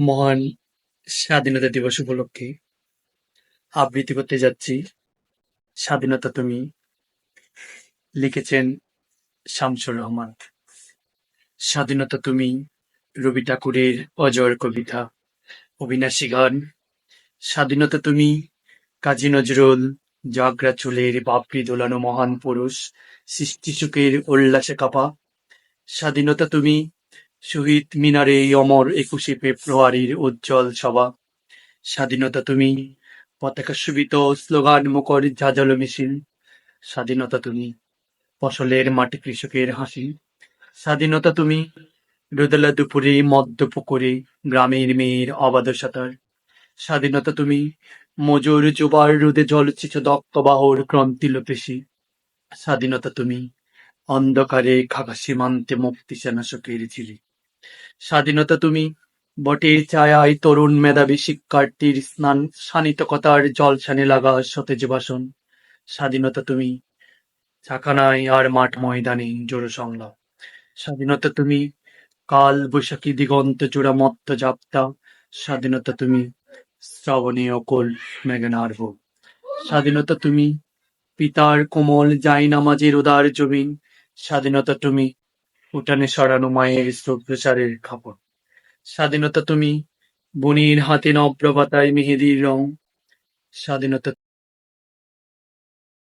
মহান স্বাধীনতা দিবস উপলক্ষে আবৃত্তি করতে যাচ্ছি। স্বাধীনতা তুমি লিখেছেন শামসুর রহমান। স্বাধীনতা তুমি রবি ঠাকুরের অজর কবিতা, অবিনাশী গান। স্বাধীনতা তুমি কাজী নজরুল জাগরা চুলের বাপরি দোলানো মহান পুরুষ সৃষ্টি সুখের উল্লাসে কাপা। স্বাধীনতা তুমি শহীদ মিনারে অমর একুশে ফেব্রুয়ারির উজ্জ্বল সভা। স্বাধীনতা তুমি, পতাকা সুবিত স্লোগান মুখর ঝাঁঝালো মিছিল। স্বাধীনতা তুমি, ফসলের মাটি কৃষকের হাসি। স্বাধীনতা তুমি, রোদেলা দুপুরে মদ্য পুকুরে গ্রামের মেয়ের অবাধ সাঁতার। স্বাধীনতা তুমি, মজুর জোবার রোদে জল জলচিত দক্তবাহর ক্রান্তি লোপেশি। স্বাধীনতা তুমি, অন্ধকারে খাগা সীমান্তে মুক্তি সেনা শোকের স্বাধীনতা তুমি, বটের ছায়ায় তরুণ মেধাবী শিক্ষার্থীর স্নান শানিতকতার জলছানে লাগা সতেজ বাসন স্বাধীনতা তুমি চাকানায় আর মাঠ ময়দানে জোর সংলাপ। স্বাধীনতা তুমি, কাল বৈশাখী দিগন্ত জোড়া মত্ত যাপ্তা স্বাধীনতা তুমি, শ্রাবণী অকল মেঘনার হোক স্বাধীনতা তুমি, পিতার কোমল যাই নামাজের উদার জমিন। স্বাধীনতা তুমি উঠানে সরানো মায়ের প্রসারের খাপড় স্বাধীনতা তুমি বনির হাতে নব্রবাতায় মেহেদির রং। স্বাধীনতা